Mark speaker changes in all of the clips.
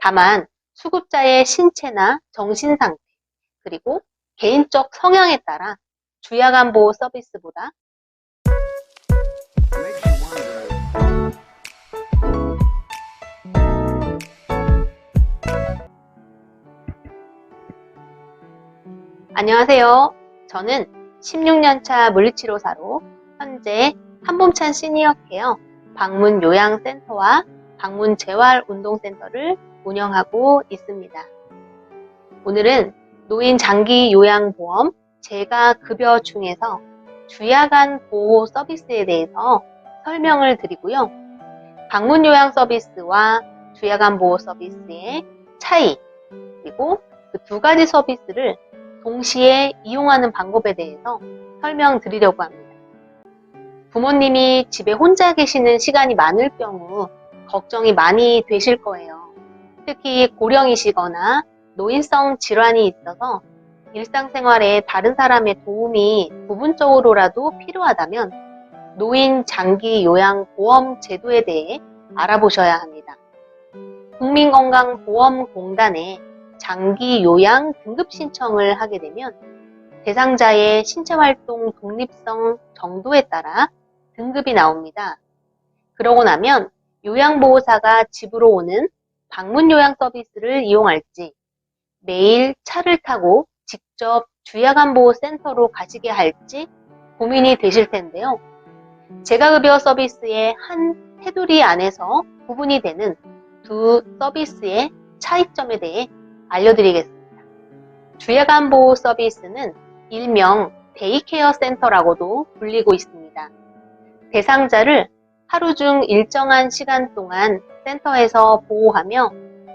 Speaker 1: 다만 수급자의 신체나 정신 상태, 그리고 개인적 성향에 따라 주야간 보호 서비스보다 안녕하세요. 저는 16년차 물리치료사로 현재 한봄찬 시니어 케어 방문 요양센터와 방문 재활 운동센터를 운영하고 있습니다. 오늘은 노인 장기 요양보험 재가 급여 중에서 주야간 보호 서비스에 대해서 설명을 드리고요. 방문 요양 서비스와 주야간 보호 서비스의 차이, 그리고 그 두 가지 서비스를 동시에 이용하는 방법에 대해서 설명드리려고 합니다. 부모님이 집에 혼자 계시는 시간이 많을 경우 걱정이 많이 되실 거예요. 특히 고령이시거나 노인성 질환이 있어서 일상생활에 다른 사람의 도움이 부분적으로라도 필요하다면 노인 장기 요양 보험 제도에 대해 알아보셔야 합니다. 국민건강보험공단에 장기 요양 등급 신청을 하게 되면 대상자의 신체활동 독립성 정도에 따라 등급이 나옵니다. 그러고 나면 요양보호사가 집으로 오는 방문 요양 서비스를 이용할지 매일 차를 타고 직접 주야간보호센터로 가시게 할지 고민이 되실 텐데요. 재가급여 서비스의 한 테두리 안에서 구분이 되는 두 서비스의 차이점에 대해 알려드리겠습니다. 주야간 보호 서비스는 일명 데이케어 센터라고도 불리고 있습니다. 대상자를 하루 중 일정한 시간 동안 센터에서 보호하며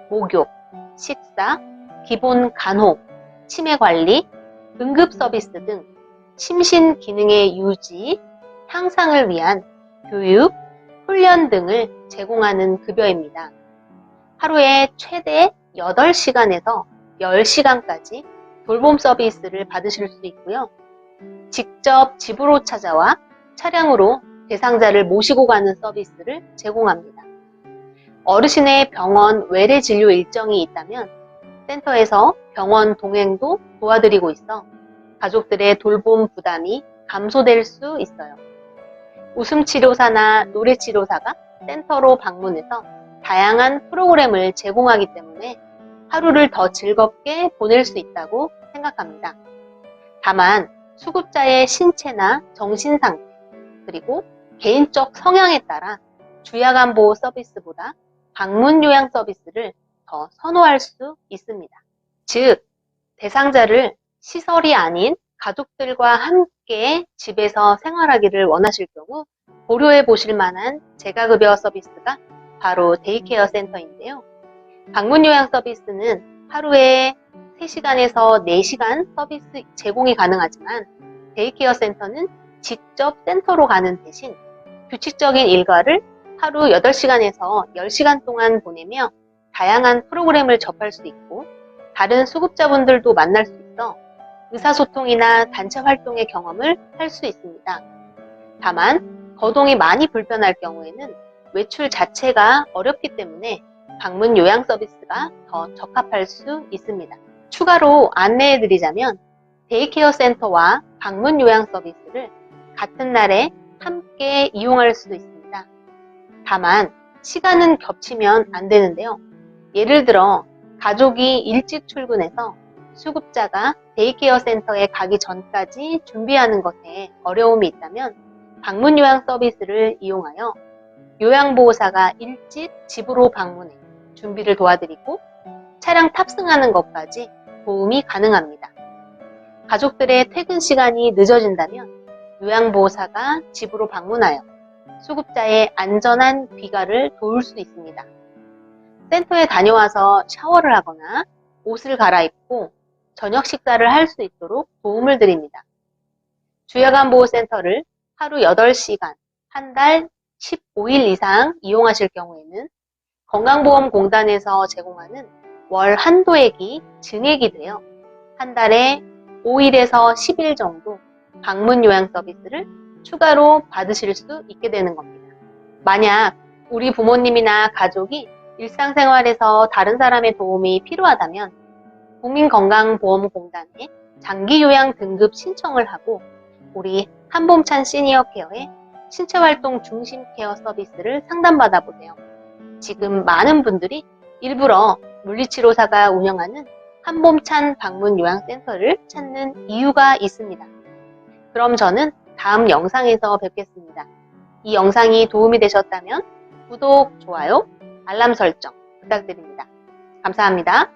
Speaker 1: 목욕, 식사, 기본 간호, 치매 관리, 응급 서비스 등 심신 기능의 유지, 향상을 위한 교육, 훈련 등을 제공하는 급여입니다. 하루에 최대 8시간에서 10시간까지 돌봄 서비스를 받으실 수 있고요. 직접 집으로 찾아와 차량으로 대상자를 모시고 가는 서비스를 제공합니다. 어르신의 병원 외래 진료 일정이 있다면 센터에서 병원 동행도 도와드리고 있어 가족들의 돌봄 부담이 감소될 수 있어요. 웃음 치료사나 노래 치료사가 센터로 방문해서 다양한 프로그램을 제공하기 때문에 하루를 더 즐겁게 보낼 수 있다고 생각합니다. 다만 수급자의 신체나 정신 상태, 그리고 개인적 성향에 따라 주야간 보호 서비스보다 방문 요양 서비스를 더 선호할 수 있습니다. 즉, 대상자를 시설이 아닌 가족들과 함께 집에서 생활하기를 원하실 경우 고려해 보실 만한 재가급여 서비스가 바로 데이케어 센터인데요. 방문 요양 서비스는 하루에 3시간에서 4시간 서비스 제공이 가능하지만 데이케어 센터는 직접 센터로 가는 대신 규칙적인 일과를 하루 8시간에서 10시간 동안 보내며 다양한 프로그램을 접할 수 있고 다른 수급자분들도 만날 수 있어 의사소통이나 단체 활동의 경험을 할 수 있습니다. 다만 거동이 많이 불편할 경우에는 외출 자체가 어렵기 때문에 방문 요양 서비스가 더 적합할 수 있습니다. 추가로 안내해 드리자면 데이케어 센터와 방문 요양 서비스를 같은 날에 함께 이용할 수도 있습니다. 다만 시간은 겹치면 안 되는데요. 예를 들어 가족이 일찍 출근해서 수급자가 데이케어 센터에 가기 전까지 준비하는 것에 어려움이 있다면 방문 요양 서비스를 이용하여 요양보호사가 일찍 집으로 방문해 준비를 도와드리고 차량 탑승하는 것까지 도움이 가능합니다. 가족들의 퇴근 시간이 늦어진다면 요양보호사가 집으로 방문하여 수급자의 안전한 귀가를 도울 수 있습니다. 센터에 다녀와서 샤워를 하거나 옷을 갈아입고 저녁 식사를 할 수 있도록 도움을 드립니다. 주야간 보호센터를 하루 8시간, 한 달 15일 이상 이용하실 경우에는 건강보험공단에서 제공하는 월 한도액이 증액이 되어 한 달에 5일에서 10일 정도 방문 요양 서비스를 추가로 받으실 수 있게 되는 겁니다. 만약 우리 부모님이나 가족이 일상생활에서 다른 사람의 도움이 필요하다면 국민건강보험공단에 장기요양 등급 신청을 하고 우리 한봄찬 시니어 케어의 신체활동 중심 케어 서비스를 상담받아 보세요. 지금 많은 분들이 일부러 물리치료사가 운영하는 한봄찬 방문 요양센터를 찾는 이유가 있습니다. 그럼 저는 다음 영상에서 뵙겠습니다. 이 영상이 도움이 되셨다면 구독, 좋아요, 알람 설정 부탁드립니다. 감사합니다.